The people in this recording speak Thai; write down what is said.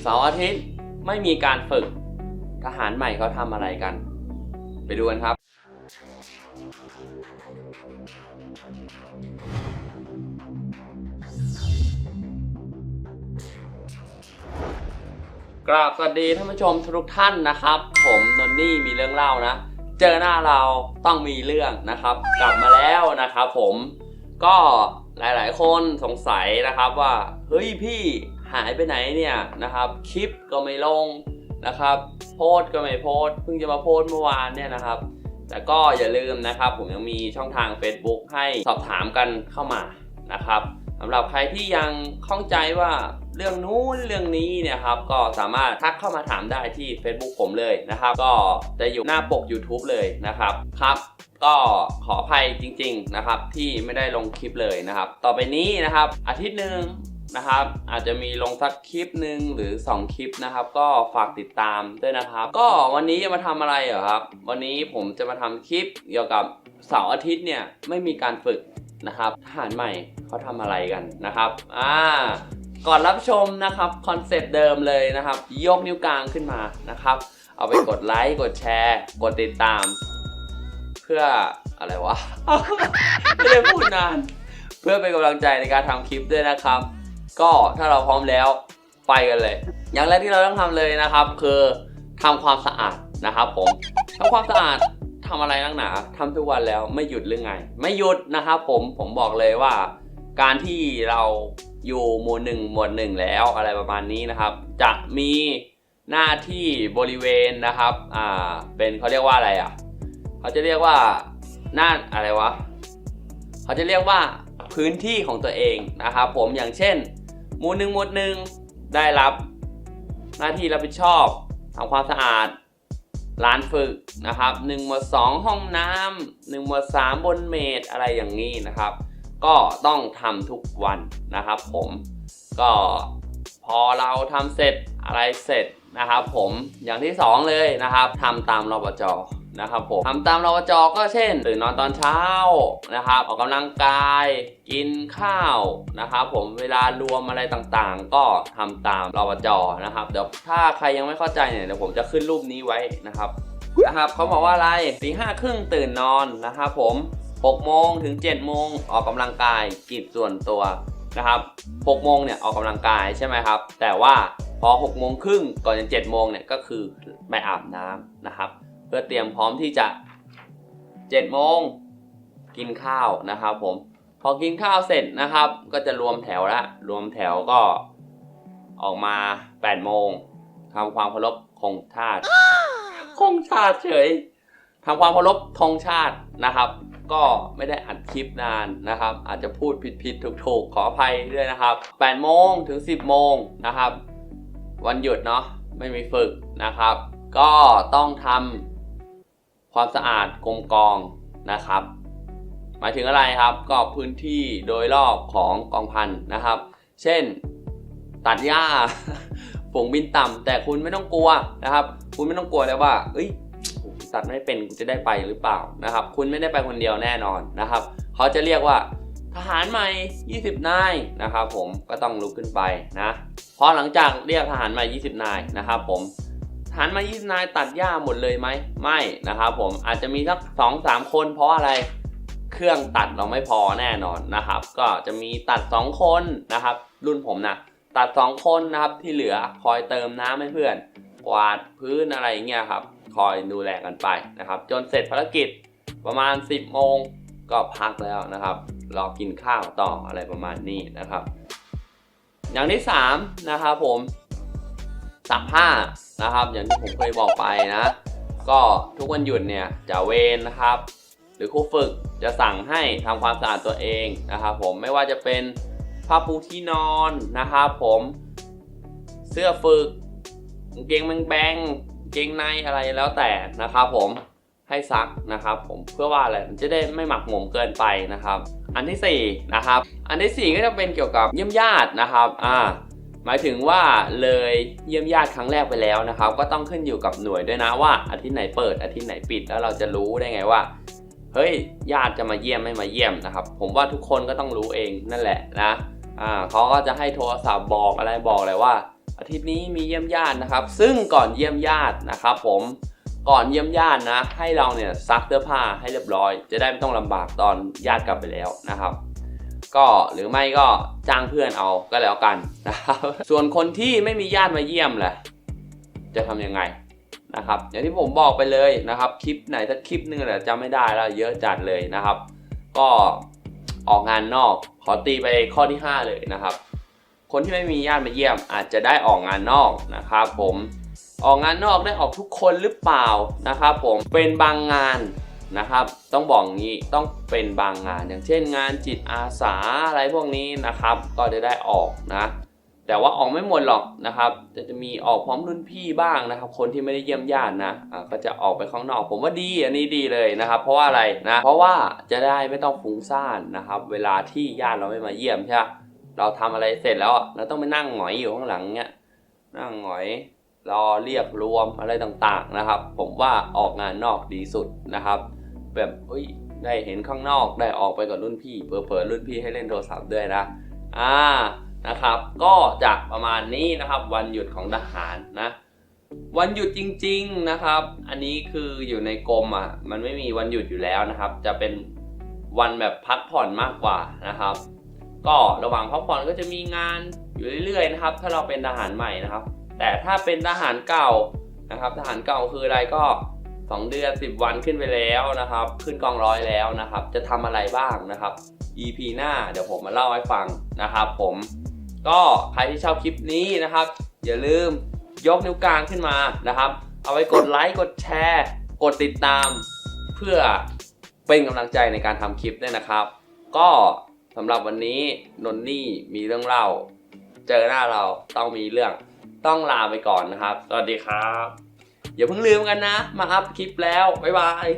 เสาร์อาทิตย์ไม่มีการฝึกทหารใหม่เขาทำอะไรกัน ไปดูกันครับ กราบสวัสดีท่านผู้ชมทุกท่านนะครับ ผมนนนี่มีเรื่องเล่านะ เจอหน้าเราต้องมีเรื่องนะครับ กลับมาแล้วนะครับผมก็หลาย ๆ คนสงสัยนะครับว่า เฮ้ยพี่ หายไปไหนเนี่ยนะครับ คลิปก็ไม่ลงนะครับ โพสก็ไม่โพสเพิ่งจะมาโพสเมื่อวานเนี่ยนะครับ แต่ก็อย่าลืมนะครับ ผมยังมีช่องทาง Facebook ให้สอบถามกันเข้ามานะครับสำหรับใครที่ยังข้องใจว่าเรื่องนู้นเรื่องนี้เนี่ยครับก็สามารถทักเข้ามาถามได้ที่ Facebook ผมเลยนะครับ ก็จะอยู่หน้าปก YouTube เลยนะครับครับ ก็ขออภัยจริง ๆนะครับ ที่ไม่ได้ลงคลิปเลยนะครับ ต่อไปนี้นะครับ อาทิตย์หนึ่ง นะครับ อาจจะมีลงสักคลิปหนึ่งหรือ 2 คลิปนะครับ ก็ฝากติดตามด้วยนะครับ ก็วันนี้จะมาทำอะไรเหรอครับ วันนี้ผมจะมาทำคลิปเกี่ยวกับเสาร์อาทิตย์เนี่ยไม่มีการฝึกนะครับทหารใหม่เขาทำอะไรกันนะครับอ่าก่อนรับชมนะครับคอนเซปต์เดิมเลยนะครับ ยกนิ้วกลางขึ้นมานะครับ เอาไปกดไลค์กดแชร์ กดติดตาม เพื่ออะไรวะ ไม่ได้พูดนาน เพื่อเป็นกำลังใจในการทำคลิปด้วยนะครับ ก็ถ้าเราพร้อมแล้วไปกันเลย อย่างแรกที่เราต้องทำเลยนะครับ คือทำความสะอาดนะครับ ผมทำความสะอาดทำอะไรนักหนาทำทุกวันแล้วไม่หยุดหรือไง ไม่หยุดนะครับ ผมผมบอกเลยว่า การที่เราอยู่หมู่หนึ่งหมวดหนึ่งแล้วอะไรประมาณนี้นะครับ จะมีหน้าที่บริเวณนะครับอ่าเป็นเขาเรียกว่าอะไรอะเขาจะเรียกว่าหน้าอะไรวะเขาจะเรียกว่าพื้นที่ของตัวเองนะครับ ผมอย่างเช่น หมู่หนึ่งหมู่หนึ่งได้รับ หน้าที่รับผิดชอบทำความสะอาดร้านฝึกนะครับหนึ่งหมวดสองห้องน้ำหนึ่งหมวดสามบนเมดอะไรอย่างนี้นะครับ ก็ต้องทำทุกวันนะครับ ผมก็พอเราทำเสร็จอะไรเสร็จนะครับ ผมอย่างที่สองเลยนะครับทำตามรปจ นะครับผมทำตามรปจอก็เช่นตื่นนอนตอนเช้านะครับออกกำลังกายกินข้าวนะครับผมเวลารวมอะไรต่างๆ ก็ทำตามรปจอนะครับเดี๋ยวถ้าใครยังไม่เข้าใจเนี่ยเดี๋ยวผมจะขึ้นรูปนี้ไว้นะครับนะครับเขาบอกว่าอะไรตีห้าครึ่งตื่นนอนนะครับผม6โมงถึง7โมงออกกำลังกายกิจส่วนตัวนะครับ6โมงเนี่ยออกกำลังกายใช่ไหมครับ แต่ว่าพอ6โมงครึ่งก่อนจะ7โมงเนี่ยก็คือไปอาบน้ำนะครับ พื่อเตรียมพร้อมที่จะ7โมงกินข้าวนะครับผมพอกินข้าวเสร็จนะครับ ก็จะรวมแถวละรวมแถวก็ออกมา8โมงทำความเคารพคงชาติคงชาติเฉยทำความเคารพธงชาตินะครับ ก็ไม่ได้อัดคลิปนานนะครับ อาจจะพูดผิดผิดถูกถูกๆขออภัยด้วยนะครับ8โมงถึง 10โมงนะครับ วันหยุดเนาะไม่มีฝึกนะครับ ก็ต้องทำ ความสะอาดกรมกองนะครับ หมายถึงอะไรครับก็พื้นที่โดยรอบของกองพันนะครับ เช่น ตัดหญ้าฝูงบินต่ำแต่คุณไม่ต้องกลัวนะครับ คุณไม่ต้องกลัวเลยว่าเอ้ยตัดไม่เป็นกูจะได้ไปหรือเปล่านะครับ คุณไม่ได้ไปคนเดียวแน่นอนนะครับ เขาจะเรียกว่าทหารใหม่ 20 นายนะครับ ผมก็ต้องลุกขึ้นไปนะพอหลังจากเรียกทหารใหม่ 20 นายนะครับ ผม หารมา20นายตัดหญ้าหมดเลยไหมไม่นะครับผมอาจจะมีสักสอสคนเพราะอะไรเครื่องตัดเราไม่พอแน่นอนนะครับ ก็จะมีตัด 2 คนนะครับ รุ่นผมนะตัด 2 คนนะครับที่เหลือคอยเติมน้ำให้เพื่อน กวาดพื้นอะไรอย่างเงี้ยครับคอยดูแลกันไปนะครับ จนเสร็จภารกิจประมาณ 10โมงก็พักแล้วนะครับรอกินข้าวต่ออะไรประมาณนี้นะครับ อย่างที่3นะครับผม ซักผ้านะครับ อย่างที่ผมเคยบอกไปนะ ก็ทุกวันหยุดเนี่ยจะเวนนะครับ หรือครูฝึกจะสั่งให้ทำความสะอาดตัวเองนะครับผมไม่ว่าจะเป็นผ้าปูที่นอนนะครับผมเสื้อฝึกเกงแบงๆกางเกงในอะไรแล้วแต่นะครับผมให้ซักนะครับผมเพื่อว่าอะไรมันจะได้ไม่หมักหมมเกินไปนะครับ อันที่สี่นะครับอันที่สี่ก็จะเป็นเกี่ยวกับเยี่ยมญาตินะครับอ่า หมายถึงว่าเลยเยี่ยมญาติครั้งแรกไปแล้วนะครับ ก็ต้องขึ้นอยู่กับหน่วยด้วยนะว่าอาทิตย์ไหนเปิดอาทิตย์ไหนปิดแล้วเราจะรู้ได้ไงว่าเฮ้ยญาติจะมาเยี่ยมไม่มาเยี่ยมนะครับ ผมว่าทุกคนก็ต้องรู้เองนั่นแหละนะอ่าเขาก็จะให้โทรศัพท์บอกอะไรบอกเลยว่าออาทิตย์นี้มีเยี่ยมญาตินะครับ ซึ่งก่อนเยี่ยมญาตินะครับ ผมก่อนเยี่ยมญาตินะ ให้เราเนี่ยซักเสื้อผ้าให้เรียบร้อย จะได้ไม่ต้องลำบากตอนญาติกลับไปแล้วนะครับ ก็หรือไม่ก็จ้างเพื่อนเอาก็แล้วกันนะครับส่วนคนที่ไม่มีญาติมาเยี่ยมแหละจะทำยังไงนะครับ อย่างที่ผมบอกไปเลยนะครับ คลิปไหนถ้าคลิปนึงแหละจำไม่ได้แล้วเยอะจัดเลยนะครับ ก็ออกงานนอกขอตีไปข้อที่ 5 เลยนะครับ คนที่ไม่มีญาติมาเยี่ยมอาจจะได้ออกงานนอกนะครับ ผมออกงานนอกได้ออกทุกคนหรือเปล่านะครับ ผมเป็นบางงาน นะครับ ต้องบอกงี้ต้องเป็นบางงาน อย่างเช่นงานจิตอาสาอะไรพวกนี้นะครับ ก็จะได้ออกนะ แต่ว่าออกไม่หมดหรอกนะครับจะจะมีออกพร้อมรุ่นพี่บ้างนะครับ คนที่ไม่ได้เยี่ยมญาตินะก็จะออกไปข้างนอก ผมว่าดีอันนี้ดีเลยนะครับ เพราะว่าอะไรนะ เพราะว่าจะได้ไม่ต้องฟุ้งซ่านนะครับ เวลาที่ญาติเราไม่มาเยี่ยมใช่ปะเราทำอะไรเสร็จแล้วเราต้องไปนั่งหงอยอยู่ข้างหลังเนี้ยนั่งหงอยรอเรียกรวมอะไรต่างๆนะครับ ผมว่าออกงานนอกดีสุดนะครับ แบบเอ้ยได้เห็นข้างนอกได้ออกไปกับรุ่นพี่เผลอๆรุ่นพี่ให้เล่นโทรศัพท์ด้วยนะอ่านะครับ ก็จะประมาณนี้นะครับ วันหยุดของทหารนะ วันหยุดจริง ๆนะครับ อันนี้คืออยู่ในกรมอะมันไม่มีวันหยุดอยู่แล้วนะครับ จะเป็นวันแบบพักผ่อนมากกว่านะครับ ก็ระหว่างพักผ่อนก็จะมีงานอยู่เรื่อยๆนะครับ ถ้าเราเป็นทหารใหม่นะครับ แต่ถ้าเป็นทหารเก่านะครับ ทหารเก่าคืออะไรก็ 2 เดือน 10 วันขึ้นไปแล้วนะครับ ขึ้นกองร้อยแล้วนะครับ จะทำอะไรบ้างนะครับ EP หน้าเดี๋ยวผมมาเล่าให้ฟังนะครับ ผมก็ใครที่ชอบคลิปนี้นะครับ อย่าลืมยกนิ้วกลางขึ้นมานะครับ เอาไว้กดไลค์กดแชร์ กดติดตาม เพื่อเป็นกำลังใจในการทำคลิปด้วยนะครับ ก็สำหรับวันนี้นนนี่มีเรื่องเล่า เจอหน้าเราต้องมีเรื่องต้องลาไปก่อนนะครับ สวัสดีครับ อย่าเพิ่งลืมกันนะ มาอัพคลิปแล้ว บ๊ายบาย